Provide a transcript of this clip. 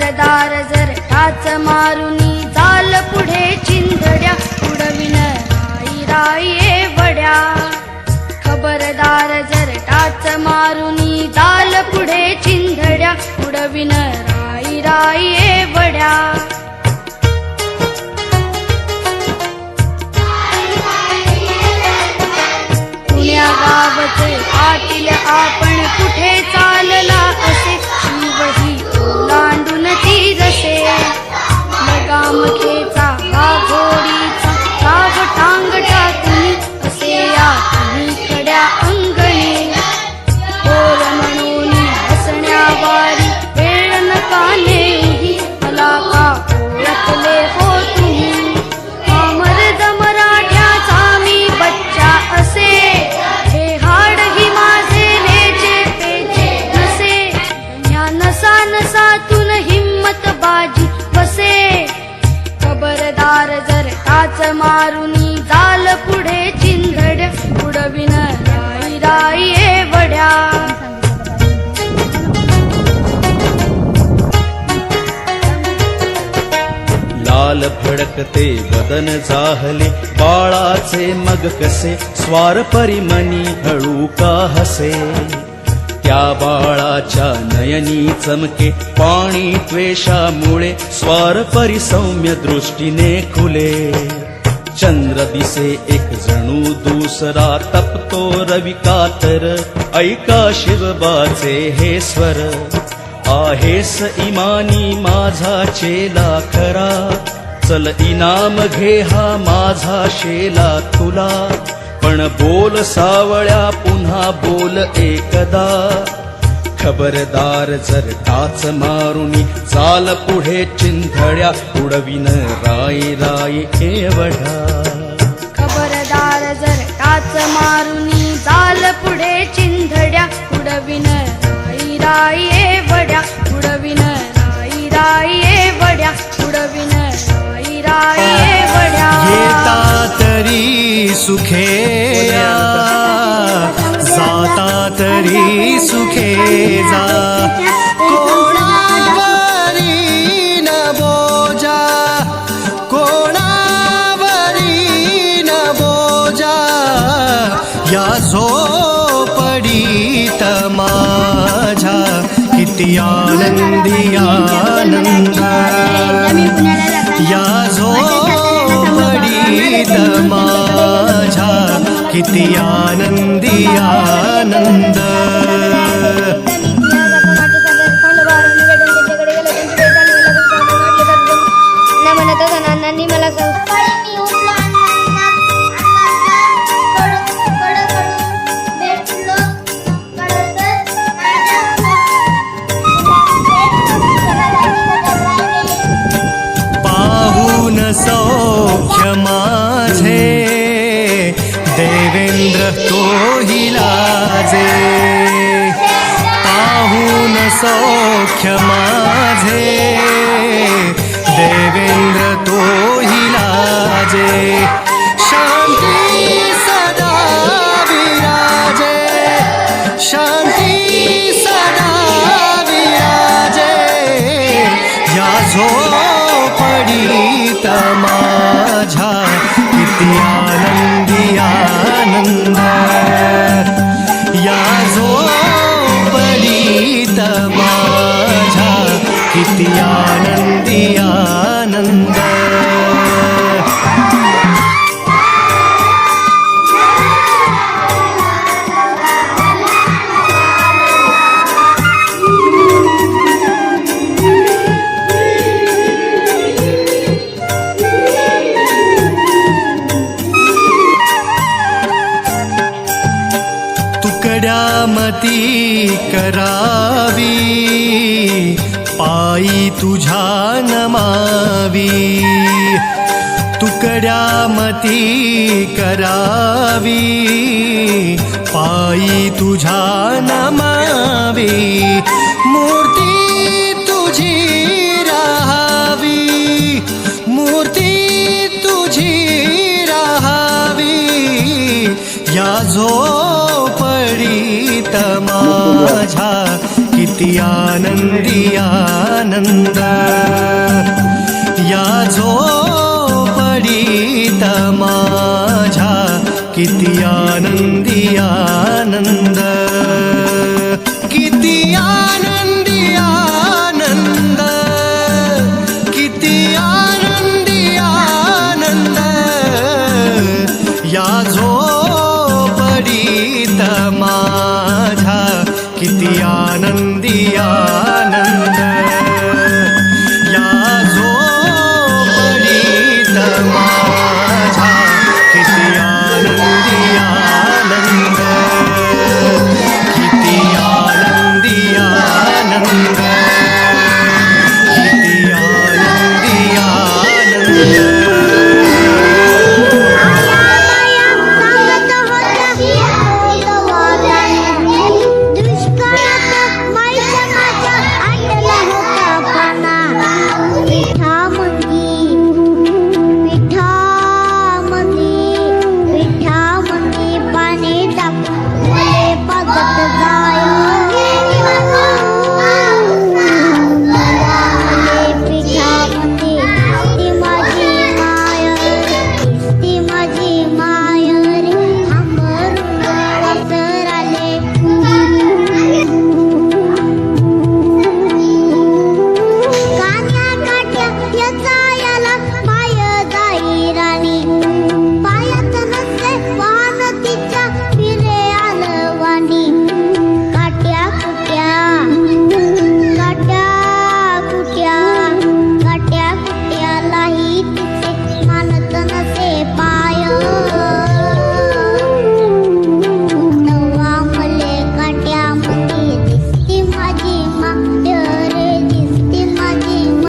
खबरदार जर टाच मारुनी चाल पुढे चिंधड्या उडविन राई राये वड्या. खबरदार जर टाच मारुनी चाल पुढे चिंधड्या उडविन राई राये वड्या. पुण्या गावचे पाटील आपण टाच मारुनी जाल पुढे चिंधड उडविन राई राई ए वड्या. लाल फडकते बदन जाहले बाळाचे मग कसे स्वार परिमनी हळू का हसे. त्या बाळाच्या नयनी चमके पाणी त्वेषामुळे स्वार परिसौम्य दृष्टीने खुले. चंद्र दिसे एक जणू दुसरा तपतो रवी कातर. ऐका शिवबाचे हे स्वर. आहेस इमानी माझा चेला खरा. चल इनाम घे हा माझा शेला तुला. पण बोल सावळ्या पुन्हा बोल एकदा. खबरदार जर टाच मारुनी चाल पुढे चिंधड्या उडविन राय राय एवढा खबरदार जर टाच मारुनी जाल पुढे चिंधड्या उडविन राई राई ए वड्या उडविन राई राई ए वड्या उडविन राई राई ए वड्या येता तरी सुखेया. जाता तरी सुखे जा. कोणावरी न बोजा. कोणावरी न बोजा. या झोपडीत माझ्या किती आनंदी आनंद. या झोपडीत माझा किती आनंदी आनंद आनंद. मला पाहून सौख्य देवेंद्र तोही लाजे पाहून सौख्य माझे. देवेंद्र तोही लाजे शांती सदा विराजे. शांती सदा विराजे. या झोपडीत माझ्या किती आनंदी आनंद कड्यामती करावी पायी तुझ्या नमावी. तुकड्यामती करावी पायी तुझ्या नमावी. मूर्ती तुझी राहावी मूर्ती तुझी राहावी. या झो माझा किती आनंदी आनंद. या झो पडीत माझा किती आनंद.